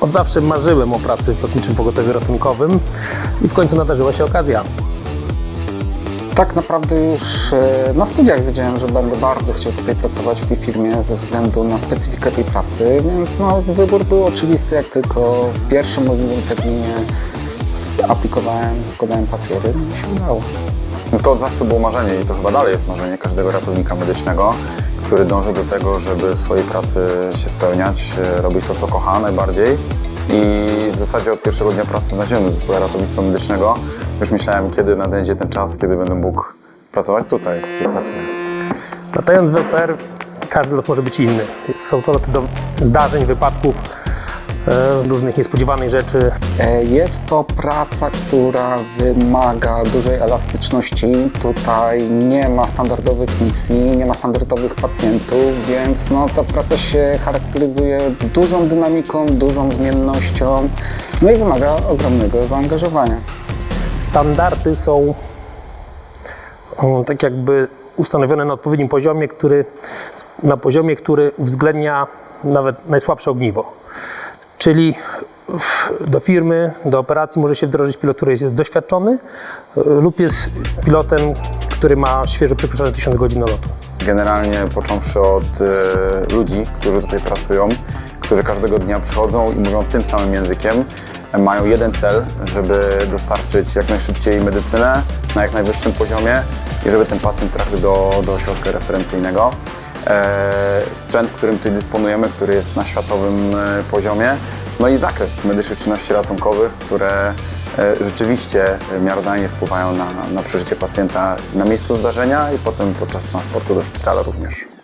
Od zawsze marzyłem o pracy w lotniczym pogotowiu ratunkowym i w końcu nadarzyła się okazja. Tak naprawdę już e, na studiach wiedziałem, że będę bardzo chciał tutaj pracować w tej firmie ze względu na specyfikę tej pracy, więc no, wybór był oczywisty, jak tylko w pierwszym możliwym terminie aplikowałem, składałem papiery no i się udało. No to od zawsze było marzenie i to chyba dalej jest marzenie każdego ratownika medycznego, który dąży do tego, żeby w swojej pracy się spełniać, e, robić to, co kocha najbardziej. I w zasadzie od pierwszego dnia pracy na ziemi w zespole ratownictwa medycznego już myślałem, kiedy nadejdzie ten czas, kiedy będę mógł pracować tutaj, gdzie pracuję. Latając w LPR, każdy lot może być inny. Są to loty do zdarzeń, wypadków, e, różnych niespodziewanych rzeczy. E, Jest to praca, która wymaga dużej elastyczności. Tutaj nie ma standardowych misji, nie ma standardowych pacjentów, więc no, ta praca się charakteryzuje dużą dynamiką, dużą zmiennością, no i wymaga ogromnego zaangażowania. Standardy są o, tak jakby ustanowione na odpowiednim poziomie, który, na poziomie, który uwzględnia nawet najsłabsze ogniwo. Czyli do firmy, do operacji może się wdrożyć pilot, który jest doświadczony e, lub jest pilotem, który ma świeżo przekroczone 1000 godzin lotu. Generalnie począwszy od e, ludzi, którzy tutaj pracują, którzy każdego dnia przychodzą i mówią tym samym językiem, mają jeden cel, żeby dostarczyć jak najszybciej medycynę na jak najwyższym poziomie i żeby ten pacjent trafił do, do ośrodka referencyjnego. E, sprzęt, którym tutaj dysponujemy, który jest na światowym e, poziomie, no i zakres medycznych czynności ratunkowych, które e, rzeczywiście miarodajnie wpływają na, na przeżycie pacjenta na miejscu zdarzenia i potem podczas transportu do szpitala również.